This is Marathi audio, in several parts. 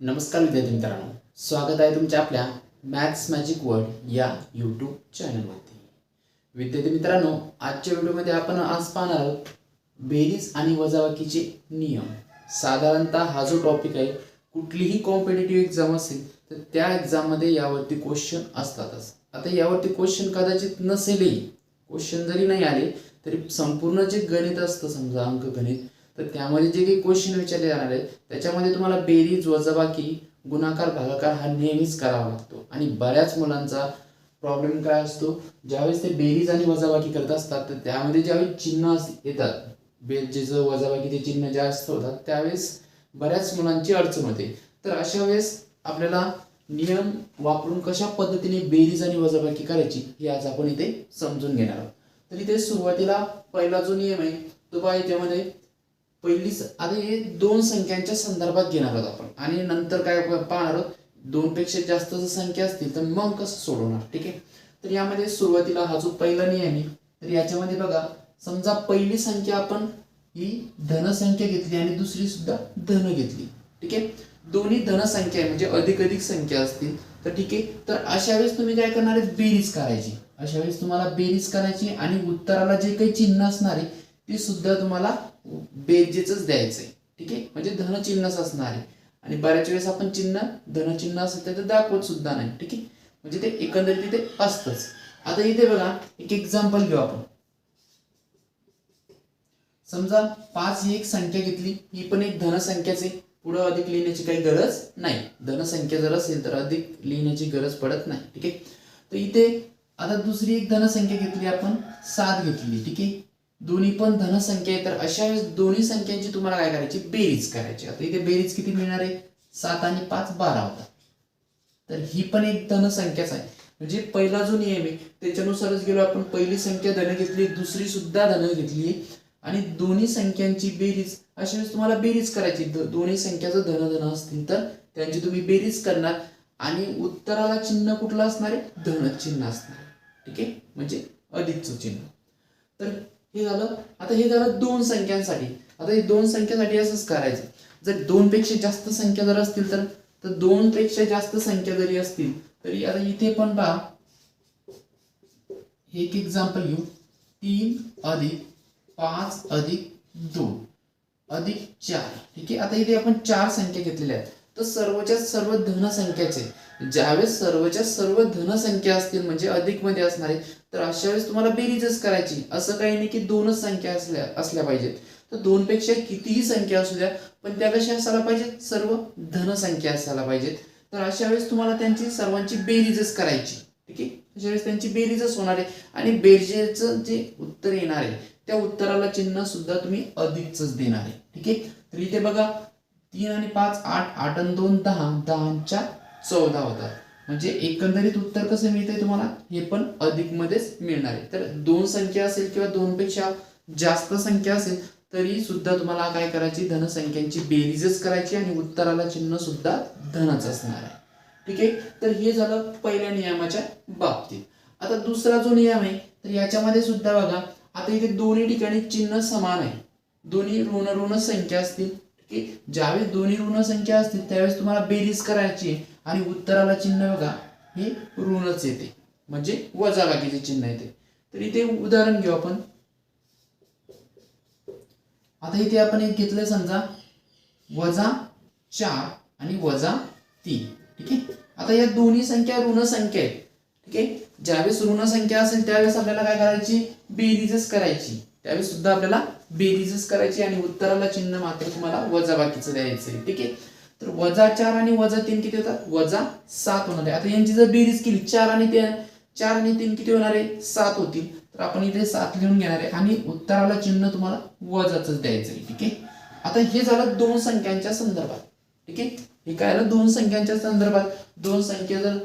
नमस्कार विद्यार्थी मित्रांनो स्वागत आहे तुमच्या आपल्या मॅथ्स मॅजिक वर्ल्ड या यूट्यूब चॅनलवरती विद्यार्थी मित्रांनो आजच्या व्हिडिओमध्ये आपण आज पाहणार आहोत बेरीज आणि वजावाकीचे नियम. साधारणतः हा जो टॉपिक आहे कुठलीही कॉम्पिटेटिव्ह एक्झाम असेल तर त्या एक्झाममध्ये यावरती क्वेश्चन असतातच. आता यावरती क्वेश्चन कदाचित नसेलही क्वेश्चन जरी नाही आले तरी संपूर्ण जे गणित असतं समजा अंकगणित तर त्यामध्ये जे काही क्वेश्चन विचारले जाणार आहेत त्याच्यामध्ये तुम्हाला बेरीज वजाबाकी गुणाकार भागाकार हा नेहमीच करावा लागतो. आणि बऱ्याच मुलांचा प्रॉब्लेम काय असतो? ज्यावेळेस ते बेरीज आणि वजाबाकी करत असतात तर त्यामध्ये ज्यावेळेस चिन्ह अस- येतात बेरजेचं वजाबाकीचे चिन्ह जास्त होतात त्यावेळेस बऱ्याच मुलांची अडचण होते. तर अशा वेळेस आपल्याला नियम वापरून कशा पद्धतीने बेरीज आणि वजाबाकी करायची हे आज आपण इथे समजून घेणार आहोत. तर इथे सुरुवातीला पहिला जो नियम आहे तो बा याच्यामध्ये पहिली आता हे दोन संख्यांच्या संदर्भात घेणार आहोत आपण. आणि नंतर काय पाहणार आहोत? दोन पेक्षा जास्त जर संख्या असतील तर मग कसं सोडवणार ठीक आहे? तर यामध्ये सुरुवातीला हा जो पहिला नियम आहे तर याच्यामध्ये बघा समजा पहिली संख्या आपण ही धनसंख्या घेतली आणि दुसरी सुद्धा धन घेतली ठीक आहे? दोन्ही धनसंख्या आहे म्हणजे अधिक अधिक संख्या असतील तर ठीक आहे? तर अशा वेळेस तुम्ही काय करणार आहे बेरीज करायची. अशा वेळेस तुम्हाला बेरीज करायची आणि उत्तराला जे काही चिन्ह असणार आहे ते सुद्धा तुम्हाला बेरजेच द्यायचंय. ठीक आहे? म्हणजे धनचिन्हच असणार. आहे आणि बऱ्याच वेळेस आपण चिन्ह धनचिन्ह असेल तर ते दाखवत सुद्धा नाही. ठीक आहे? म्हणजे ते एकंदरीत तिथे असतंच. आता इथे बघा एक एक्झाम्पल घेऊ आपण. समजा पाच ही एक संख्या घेतली ही पण एक धनसंख्याच. आहे पुढं अधिक लिहिण्याची काही गरज नाही. धनसंख्या जर असेल तर अधिक लिहिण्याची गरज पडत नाही. ठीक आहे? तर इथे आता दुसरी एक धनसंख्या घेतली आपण सात घेतली. ठीक आहे? दोन्ही पण धनसंख्या आहे तर अशा वेळेस दोन्ही संख्यांची तुम्हाला काय करायची? बेरीज करायची. आता इथे बेरीज किती मिळणार आहे? सात आणि पाच बारा होता. तर ही पण एक धनसंख्याच आहे. म्हणजे पहिला जो नियम आहे त्याच्यानुसारच गेलो आपण. पहिली संख्या धन घेतली दुसरी सुद्धा धन घेतली. आणि दोन्ही संख्यांची बेरीज अशा वेळेस तुम्हाला बेरीज करायची. दोन्ही संख्या जर धन धन असतील तर त्यांची तुम्ही बेरीज करणार. आणि उत्तराला चिन्ह कुठलं असणार आहे? धन चिन्ह असणार ठीक आहे? म्हणजे अधिकचं चिन्ह. तर हे झालं. आता हे झालं दोन संख्यांसाठी. आता हे दोन संख्यासाठी असंच करायचं. जर दोन पेक्षा जास्त संख्या जर असतील तर तर दोनपेक्षा जास्त संख्या जरी असतील तरी आता इथे पण पहा. एक एक्झाम्पल घेऊ. तीन अधिक पाच अधिक दोन. अधिक चार. ठीक आहे? आता इथे आपण चार संख्या घेतलेल्या आहेत. तर सर्वच्या सर्व धनसंख्याचे ज्यावेळेस सर्वच्या सर्व धनसंख्या असतील म्हणजे अधिकमध्ये असणारे तर अशा वेळेस तुम्हाला बेरीजच करायची. असं काही नाही की दोनच संख्या असल्या असल्या पाहिजेत. तर दोन पेक्षा कितीही संख्या असू द्या पण त्या कशा असायला पाहिजेत? सर्व धनसंख्या असायला पाहिजेत. तर अशा वेळेस तुम्हाला त्यांची सर्वांची बेरीजच करायची. ठीक आहे? अशा वेळेस त्यांची बेरीजच होणार आहे. आणि बेरजेचं जे उत्तर येणार आहे त्या उत्तराला चिन्ह सुद्धा तुम्ही अधिकच देणार आहे. ठीक आहे? तर इथे बघा तीन आणि पाच आठ आठ आणि दोन दहा. दहाच्या चौदा होतात म्हणजे एकंदरीत उत्तर कसं मिळतंय तुम्हाला? हे पण अधिक मध्येच मिळणार आहे. तर दोन संख्या असेल किंवा दोन पेक्षा जास्त संख्या असेल तरी सुद्धा तुम्हाला काय करायची? धनसंख्यांची बेरीजच करायची आणि उत्तराला चिन्ह सुद्धा धनच असणार आहे. ठीक आहे? तर हे झालं पहिल्या नियमाच्या बाबतीत. आता दुसरा जो नियम आहे तर याच्यामध्ये सुद्धा बघा आता इथे दोन्ही ठिकाणी चिन्ह समान आहे. दोन्ही ऋण ऋण संख्या असतील. ठीक आहे? ज्यावेळेस दोन्ही ऋण संख्या असतील त्यावेळेस तुम्हाला बेरीज करायची आहे. आणि उत्तराला चिन्ह बघा. हे ऋणच येते. म्हणजे वजाबाकीचे चिन्ह येते. तर इथे उदाहरण घेऊ आपण. आता इथे आपण एक घेतलं समजा वजा चार आणि वजा तीन. ठीक आहे? आता या दोन्ही संख्या ऋण संख्या आहेत. ठीक आहे? ज्यावेळेस ऋण संख्या असेल त्यावेळेस आपल्याला काय करायची? बेरीजच करायची. त्यावेळेस सुद्धा आपल्याला बेरीजच करायची आणि उत्तराला चिन्ह मात्र तुम्हाला वजाबाकीचं द्यायचं आहे ठीक आहे? तर वजा चार आणि वजा तीन किती होतात? वजा सात होणार आहे. आता यांची जर बेरीज केली चार आणि ते चार आणि तीन किती होणार आहे? सात होतील. तर आपण इथे सात लिहून घेणार आहे आणि उत्तराला चिन्ह तुम्हाला वजाच द्यायचं आहे ठीक आहे? आता हे झालं दोन संख्यांच्या संदर्भात ठीक आहे? हे काय आलं दोन संख्यांच्या संदर्भात. दोन संख्या जर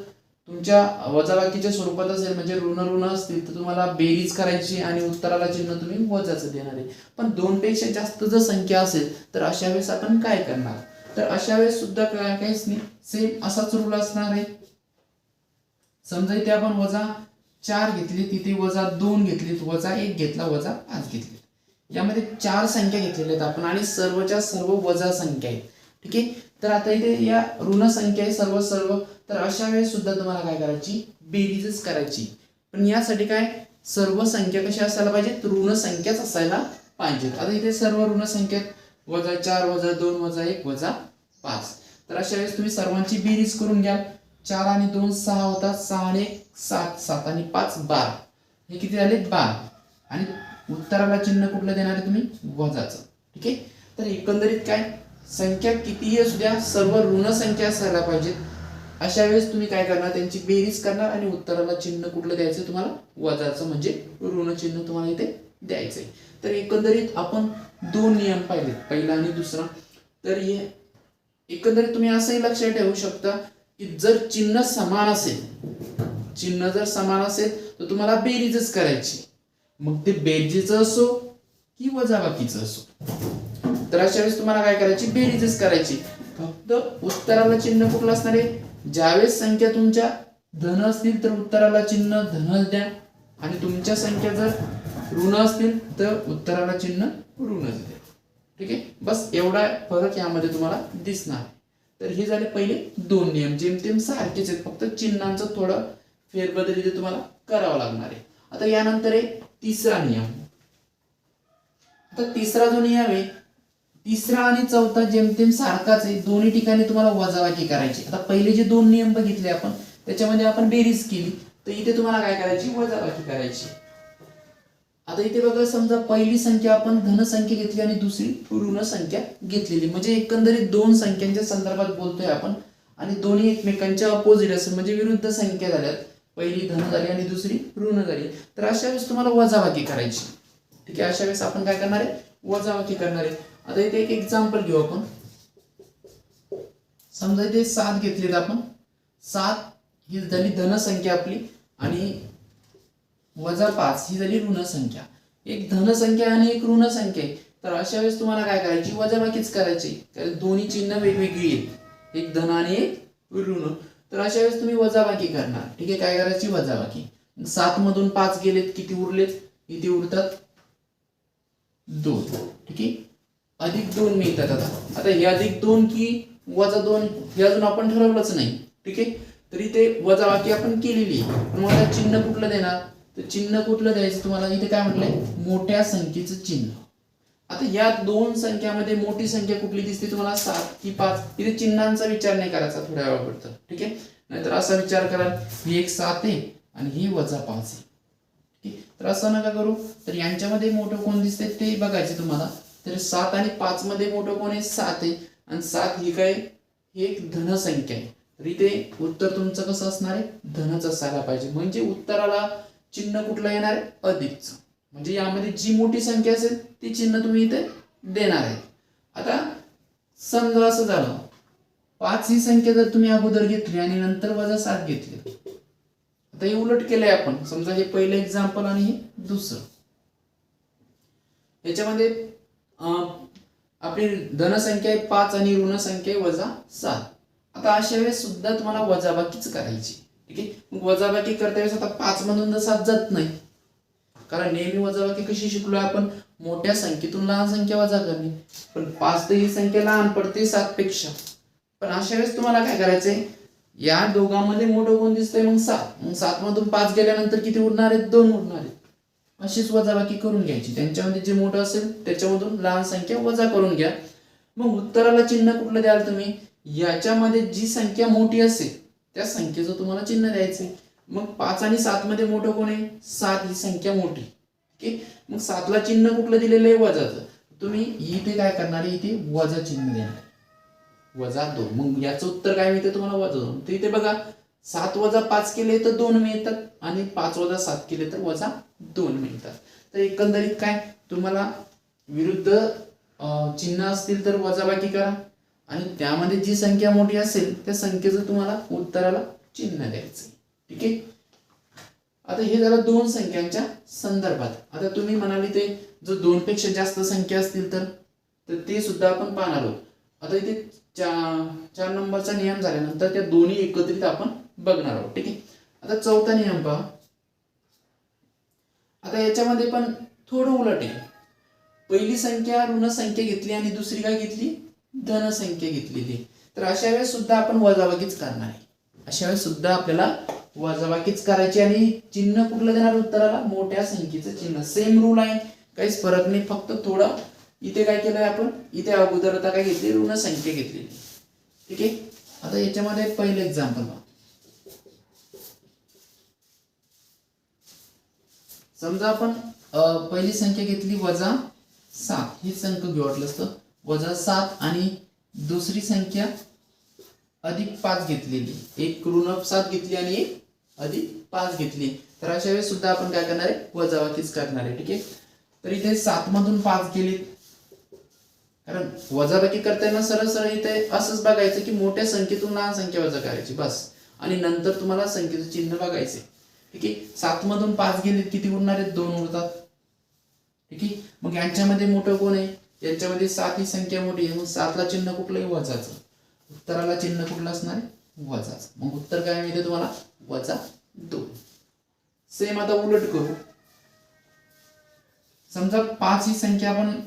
तुमच्या वजाबाकीच्या स्वरूपात असेल म्हणजे ऋण ऋण असतील तर तुम्हाला बेरीज करायची आणि उत्तराला चिन्ह तुम्ही वजाचं देणार आहे. पण दोन पेक्षा जास्त जर संख्या असेल तर अशा वेळेस आपण काय करणार? तर अशा वेळेस सुद्धा काय काहीच नाही. सेम असाच रूल असणार आहे. समजा इथे आपण वजा चार घेतली तिथे वजा दोन घेतलीत वजा एक घेतला वजा पाच घेतली. यामध्ये चार संख्या घेतलेल्या आहेत आपण आणि सर्वच्या सर्व वजा संख्या आहेत. ठीक आहे? तर आता इथे या ऋण संख्या आहे सर्व सर्व. तर अशा वेळेस सुद्धा तुम्हाला काय करायची? बेरीजच करायची. पण यासाठी काय? सर्व संख्या कशा असायला पाहिजेत? ऋण संख्याच असायला पाहिजेत. आता इथे सर्व ऋण संख्या वजा चार वजा दोन वजा एक वजा पाच. तर अशा वेळेस तुम्ही सर्वांची बेरीज करून घ्या चार आणि दोन सहा होतात सहा आणि एक सात. सात आणि पाच बारा. हे किती झाले? बारा. आणि उत्तराला चिन्ह कुठलं देणार आहे तुम्ही? वजाचं. ठीक आहे? तर एकंदरीत काय? संख्या कितीही असू द्या. सर्व ऋण संख्या असायला पाहिजेत. अशा वेळेस तुम्ही काय करणार? त्यांची बेरीज करणार आणि उत्तराला चिन्ह कुठलं द्यायचं तुम्हाला? वजाचं म्हणजे ऋण चिन्ह तुम्हाला इथे द्यायचंय. तर एकंदरीत आपण दोन नियम पाहिलेत पहिला आणि दुसरा. तर हे एकंदरीत तुम्ही असंही लक्षात ठेवू शकता की जर चिन्ह समान असेल चिन्ह जर समान असेल तर तुम्हाला बेरीजच करायची. मग ते बेरजेचं असो की वजाबाकीचं असो. तर अशा वेळेस तुम्हाला काय करायची? बेरीजच करायची. फक्त उत्तराला चिन्ह कुठलं असणार आहे? ज्यावेळेस संख्या तुमच्या धन असतील तर उत्तराला चिन्ह धनच द्या. आणि तुमच्या संख्या जर ऋण असतील तर उत्तराला चिन्ह ऋणच देते. ठीक आहे? बस एवढा फरक यामध्ये तुम्हाला दिसणार तर हे झाले पहिले दोन नियम. जेमतेम सारखेच आहेत. फक्त चिन्हांचं थोडं फेरबदल इथे तुम्हाला करावं लागणार आहे. आता यानंतर आहे तिसरा नियम. आता तिसरा जो नियम आहे तिसरा आणि चौथा जेमतेम सारखाच आहे. दोन्ही ठिकाणी तुम्हाला वजावाकी करायची आता पहिले जे दोन नियम बघितले आपण त्याच्यामध्ये आपण बेरीज केली. तर इथे तुम्हाला काय करायची? वजावाकी करायची आता इथे बघा समजा पहिली संख्या आपण धनसंख्या घेतली आणि दुसरी ऋण संख्या घेतलेली. म्हणजे एकंदरीत दोन संख्यांच्या संदर्भात बोलतोय आपण आणि दोन्ही एकमेकांच्या अपोजिट असेल म्हणजे विरुद्ध संख्या झाल्यात. पहिली धन झाली आणि दुसरी ऋण झाली. तर अशा वेळेस तुम्हाला वजावाकी करायची. ठीक आहे अशा वेळेस आपण काय करणार आहे? वजावाकी करणार आहे. आता इथे एक एक्झाम्पल घेऊ आपण. समजा इथे सात घेतलेत आपण. सात ही झाली धनसंख्या आपली आणि वजा पाच ही झाली ऋण संख्या एक धनसंख्या आणि एक ऋण संख्या आहे तर अशा वेळेस तुम्हाला काय करायची? वजाबाकीच करायची. कारण दोन्ही चिन्ह वेगवेगळी आहेत. एक धन आणि एक ऋण. तर अशा वेळेस तुम्ही वजाबाकी करणार. ठीक आहे? काय करायची? वजाबाकी. सात मधून पाच गेलेत किती उरलेत? किती उरतात दोन. ठीक आहे? अधिक दोन मिळतात आता. आता हे अधिक दोन की वजा दोन हे अजून आपण ठरवलंच नाही. ठीक आहे? तरी ते वजाबाकी आपण केलेली आहे. मग चिन्ह कुठलं देणार? तर चिन्ह कुठलं द्यायचं तुम्हाला? इथे काय म्हटलंय? मोठ्या संख्येचं चिन्ह. आता या दोन संख्यामध्ये मोठी संख्या कुठली दिसते तुम्हाला? सात की पाच. इथे चिन्हांचा विचार नाही करायचा थोड्या वेळापुरतं. ठीक आहे? नाहीतर असा विचार कराल ही एक सात आहे आणि ही वजा पाच आहे. ठीक आहे? तर असं नका करू. तर यांच्यामध्ये मोठं कोण दिसते ते बघायचे तुम्हाला. तर सात आणि पाच मध्ये मोठं कोण आहे? सात आहे. आणि सात ही काय? ही एक धनसंख्या आहे. तर इथे उत्तर तुमचं कसं असणार आहे? धनच असायला पाहिजे. म्हणजे उत्तराला चिन्ह कुठलं येणार आहे? अधिकचं म्हणजे यामध्ये जी मोठी संख्या असेल ती चिन्ह तुम्ही इथे देणार आहे. आता समजा असं झालं. पाच ही संख्या जर तुम्ही अगोदर घेतली आणि नंतर वजा सात घेतली. आता हे उलट केलंय आपण. समजा हे पहिलं एक्झाम्पल आणि हे दुसरं. याच्यामध्ये आपली धनसंख्या आहे पाच आणि ऋणसंख्या आहे वजा सात. आता अशा वेळेस सुद्धा तुम्हाला वजाबाकीच करायची. ठीक आहे? मग वजाबाकी करता वेळेस आता पाच मधून तर सात जात नाही. कारण नेहमी वजाबाकी कशी शिकलो आपण? मोठ्या संख्येतून लहान संख्या वजा करणे. पण पाच तर ही संख्या लहान पडते सात पेक्षा पण अशा वेळेस तुम्हाला काय करायचंय? या दोघांमध्ये मोठं कोण दिसतंय मग सात. मग सात मधून पाच गेल्यानंतर किती उरणार आहेत? दोन उरणार आहेत. अशीच वजाबाकी करून घ्यायची. त्यांच्यामध्ये जे मोठं असेल त्याच्यामधून लहान संख्या वजा करून घ्या. मग उत्तराला चिन्ह कुठलं द्याल तुम्ही? याच्यामध्ये जी संख्या मोठी असेल त्या संख्येचं तुम्हाला चिन्ह द्यायचंय. मग पाच आणि सात मध्ये मोठं कोण आहे? सात ही संख्या मोठी. ठीक मग सातला चिन्ह कुठलं दिलेलं आहे? वजाचं. तुम्ही इथे काय करणार आहे? इथे वजा चिन्ह देणार वजा दोन. मग याचं उत्तर काय मिळते तुम्हाला? वजा दोन. तर इथे बघा सात वजा पाच केले तर दोन मिळतात आणि पाच वजा सात केले तर वजा दोन मिळतात. तर एकंदरीत काय? तुम्हाला विरुद्ध चिन्ह असतील तर वजाबाकी करा. आणि त्यामध्ये जी संख्या मोठी असेल त्या संख्येचं तुम्हाला उत्तराला चिन्ह द्यायचं ठीक आहे? आता हे झालं दोन संख्यांच्या संदर्भात. आता तुम्ही म्हणाले ते जर दोन पेक्षा जास्त संख्या असतील तर तर ते सुद्धा आपण पाहणार आहोत. आता इथे चार चार नंबरचा नियम झाल्यानंतर त्या दोन्ही एकत्रित आपण बघणार आहोत. ठीक आहे? आता चौथा नियम पहा. आता याच्यामध्ये पण थोडं उलट आहे. पहिली संख्या ऋण संख्या घेतली आणि दुसरी काय घेतली? धनसंख्या घेतलेली तर अशा वेळेस सुद्धा आपण वजाबाकीच करणार आहे. अशा वेळेस सुद्धा आपल्याला वजाबाकीच करायची आणि चिन्ह कुठलं देणार उत्तराला? मोठ्या संख्येचं चिन्ह. सेम रूल आहे. काहीच फरक नाही. फक्त थोडं इथे काय केलंय आपण? इथे अगोदर आता काय घेतली? ऋण संख्या घेतलेली ठीक आहे? आता याच्यामध्ये पहिलं एक्झाम्पल बघा. समजा आपण पहिली संख्या घेतली वजा सात. हीच संख्या घेऊ वाटलं असतं. वजा सात आणि दुसरी संख्या अधिक पाच घेतलेली. एक ऋण सात घेतली आणि एक अधिक पाच घेतली. तर अशा वेळेस सुद्धा आपण काय करणार आहे? वजावतीच करणार आहे. ठीक आहे? तर इथे सात मधून पाच गेली कारण वजाबाकी करताना सरळ सरळ इथे असंच बघायचं की मोठ्या संख्येतून लहान संख्या वजा करायची. बस. आणि नंतर तुम्हाला संख्येचं चिन्ह बघायचे ठीक आहे? सात मधून पाच गेले किती उरणार आहेत? दोन उरतात. ठीक आहे? मग यांच्यामध्ये मोठं कोण आहे? यांच्यामध्ये सात ही संख्या मोठी आहे. मग सातला चिन्ह कुठलंही वजाचं. उत्तराला चिन्ह कुठलं असणार आहे? वजाचं. मग उत्तर काय मिळते तुम्हाला? वजा दोन. सेम आता उलट करू. समजा पाच ही संख्या आपण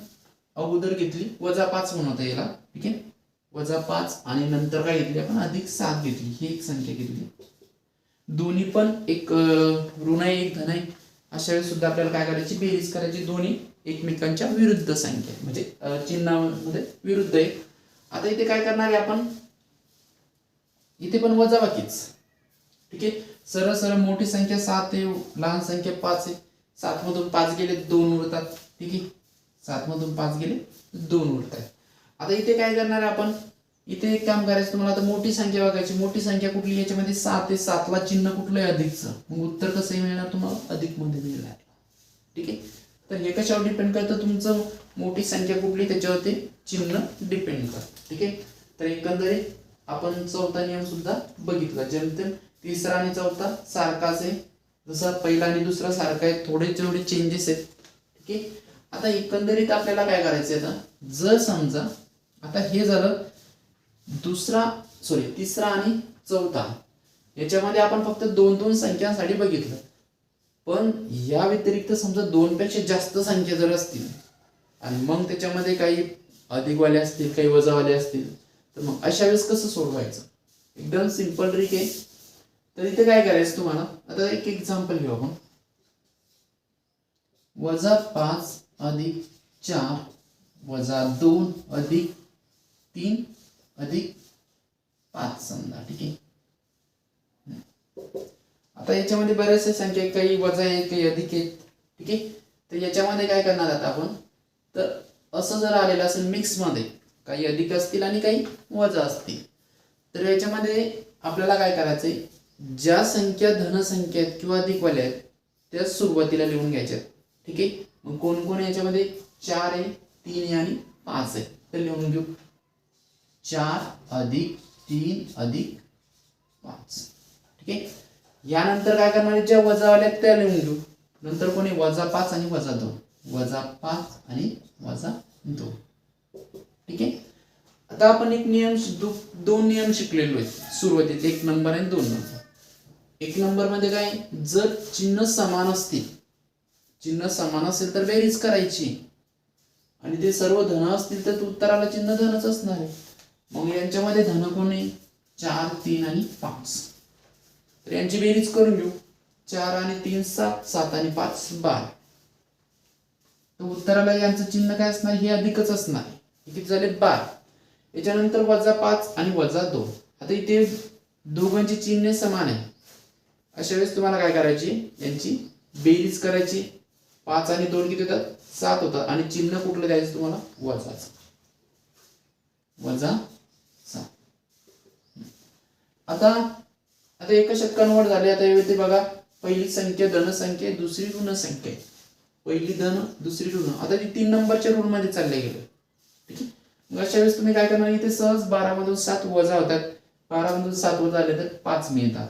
अगोदर घेतली. वजा पाच म्हणत याला. ठीक आहे? वजा पाच आणि नंतर काय घेतली आपण? अधिक सात घेतली. ही एक संख्या घेतली. दोन्ही पण एक ऋण आहे एक धन आहे. अशा वेळेस सुद्धा आपल्याला काय करायची? बेरीज करायची. दोन्ही एकमेकांच्या विरुद्ध संख्या. म्हणजे चिन्हामध्ये विरुद्ध आहे आता इथे काय करणार आहे आपण? इथे पण वजाबाकीच ठीक आहे? सरळ सरळ मोठी संख्या सात आहे लहान संख्या पाच आहे. सात मधून पाच गेले दोन उरतात. ठीक आहे? सात मधून पाच गेले दोन उरतात. आता इथे काय करणार आहे आपण? इथे एक काम करायचं तुम्हाला आता मोठी संख्या बघायची. मोठी संख्या कुठली? याच्यामध्ये सात आहे. सातला चिन्ह कुठलं आहे अधिकचं. मग उत्तर कसं मिळणार तुम्हाला अधिकमध्ये मिळणार ठीक आहे? तर हे कशावर डिपेंड करतं? तुमचं मोठी संख्या कुठली? त्याच्यावरती चिन्ह डिपेंड करतं. ठीक आहे? तर एकंदरीत आपण चौथा नियम सुद्धा बघितला. जेमतेम तिसरा आणि चौथा सारखाच आहे. जसा पहिला आणि दुसरा सारखा आहे. थोडे जेवढे चेंजेस आहेत. ठीक आहे? आता एकंदरीत आपल्याला काय करायचं आहे आता? जर समजा आता हे झालं दुसरा सॉरी तिसरा आणि चौथा. याच्यामध्ये आपण फक्त दोन दोन संख्यांसाठी बघितलं. पण या व्यतिरिक्त समजा दोनपेक्षा जास्त संख्या जर असतील आणि मग त्याच्यामध्ये काही अधिकवाले असतील काही वजावाले असतील तर मग अशा वेळेस कसं सोडवायचं? एकदम सिंपल ट्रिक आहे. तर इथे काय करायचं तुम्हाला? आता एक एक्झाम्पल घेऊ आपण. वजा पाच अधिक चार वजा दोन अधिक तीन अधिक पाच समजा ठीक आहे? आता याच्यामध्ये बऱ्याचशा संख्या आहेत, काही वजा आहेत काही अधिक आहेत ठीक आहे? तर याच्यामध्ये काय करणार आता आपण? तर असं जर आलेलं असेल मिक्समध्ये काही अधिक असतील आणि काही वजा असतील. तर याच्यामध्ये आपल्याला काय करायचंय? ज्या संख्या धनसंख्या आहेत किंवा अधिकवाल्या आहेत त्या सुरुवातीला लिहून घ्यायच्यात ठीक आहे? मग कोण कोण याच्यामध्ये? चार आहे तीन आहे आणि पाच आहे. तर लिहून घेऊ. चार अधिक तीन अधिक पाच. ठीक आहे? यानंतर काय करणार ज्या वजावाल्या आहेत त्या लिहून घेऊ. नंतर कोणी वजा पाच आणि वजा दोन. वजा पाच आणि वजा दोन. ठीक आहे? आता आपण एक नियम दो- दोन नियम शिकलेलो आहेत सुरुवातीत. एक नंबर आणि दोन नंबर. एक नंबरमध्ये काय? जर चिन्ह समान असतील चिन्ह समान असेल तर बेरीज करायची. आणि ते सर्व धन असतील तर उत्तराला चिन्ह धनच असणार आहे. मग यांच्यामध्ये धनकोण आहे चार तीन आणि पाच. तर यांची बेरीज करून घेऊ. चार आणि तीन सात. सात आणि पाच बारा. तर उत्तराला यांचं चिन्ह काय असणार? हे अधिकच असणार. हे किती झाले? बारा. याच्यानंतर वजा पाच आणि वजा दोन. आता इथे दोघांची चिन्हे समान आहे अशा वेळेस तुम्हाला काय करायची? यांची बेरीज करायची. पाच आणि दोन किती होतात? सात होतात. आणि चिन्ह कुठलं द्यायचं तुम्हाला? वजाच. वजा आता आता एका कन्वर्ट झाले. आता येते बघा. पहिली संख्या धनसंख्या दुसरी ऋण संख्या आहे पहिली धन दुसरी ऋण. आता ती तीन नंबरच्या ऋणमध्ये चालले गेले. ठीक आहे? मग अशा वेळेस तुम्ही काय करणार? इथे सहज बारा मधून सात वजा होतात. बारा मधून सात वजा आले तर पाच मिळतात.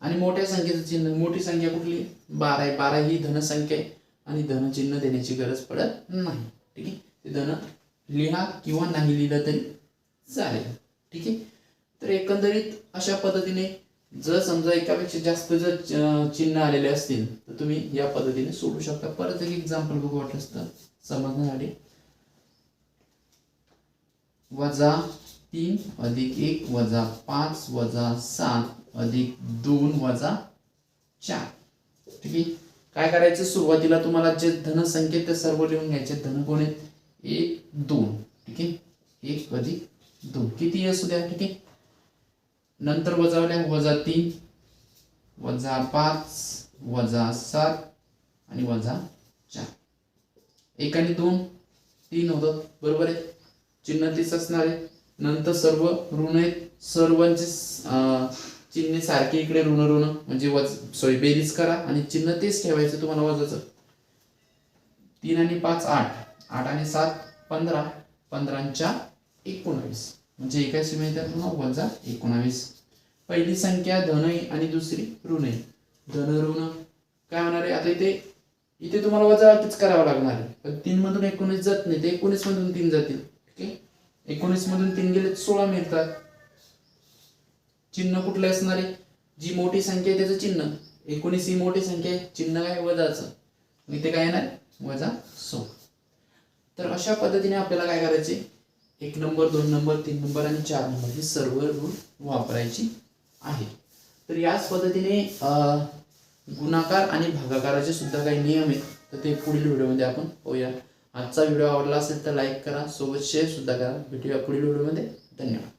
आणि मोठ्या संख्येचं चिन्ह मोठी संख्या कुठली? बारा आहे. बारा ही धनसंख्या आहे. आणि धनचिन्ह देण्याची गरज पडत नाही. ठीक आहे? ते धन लिहा किंवा नाही लिहिलं तरी चालेल. ठीक आहे? तर एकंदरीत अशा पद्धतीने जर समजा एकापेक्षा जास्त जर चिन्ह आलेले असतील तर तुम्ही या पद्धतीने सोडू शकता. परत एक एक्झाम्पल बघू वाटलं तर समजण्यासाठी वजा तीन अधिक एक वजा पाच वजा सात अधिक दोन वजा चार. ठीक आहे? काय करायचं? सुरुवातीला तुम्हाला जे धन ते सर्व लिहून घ्यायचे. धन कोण आहेत? एक दोन. ठीक आहे? एक अधिक दोन. किती असू द्या? ठीक आहे? नंतर वजावल्या वजा तीन वजा पाच वजा सात आणि वजा चार. एक आणि दोन तीन होतं. बरोबर आहे? चिन्ह तीच असणार आहे. नंतर सर्व ऋण आहेत. सर्वांचे चिन्हे सारखे इकडे ऋण ऋण. म्हणजे वज सॉरी बेरीज करा आणि चिन्ह तेच ठेवायचं तुम्हाला वजाचं. तीन आणि पाच आठ. आठ आणि सात पंधरा. पंधरांच्या एकोणावीस. म्हणजे एका मिळतात पुन्हा वजा एकोणावीस. पहिली संख्या धन आहे आणि दुसरी ऋण आहे धन ऋण काय होणार आहे? आता इथे इथे तुम्हाला वजाबाकीच करावं लागणार आहे. तीन मधून एकोणीस जात नाही ते एकोणीस मधून तीन जातील. ठीक आहे एकोणीस मधून तीन गेले सोळा मिळतात. चिन्ह कुठले असणार आहे? जी मोठी संख्या आहे त्याचं चिन्ह. एकोणीस ही मोठी संख्या आहे. चिन्ह काय? वजाचं. इथे काय येणार? वजा सोळा. तर अशा पद्धतीने आपल्याला काय करायचे? एक नंबर दोन नंबर तीन नंबर आणि चार नंबर ही सर्व रूल वापरायची आहे. तर याच पद्धतीने गुणाकार आणि भागाकाराचे सुद्धा काही नियम आहेत. तर ते पुढील व्हिडिओमध्ये आपण पाहूया. आजचा व्हिडिओ आवडला असेल तर लाईक करा सोबत शेअर सुद्धा करा. भेटूया पुढील व्हिडिओमध्ये. धन्यवाद.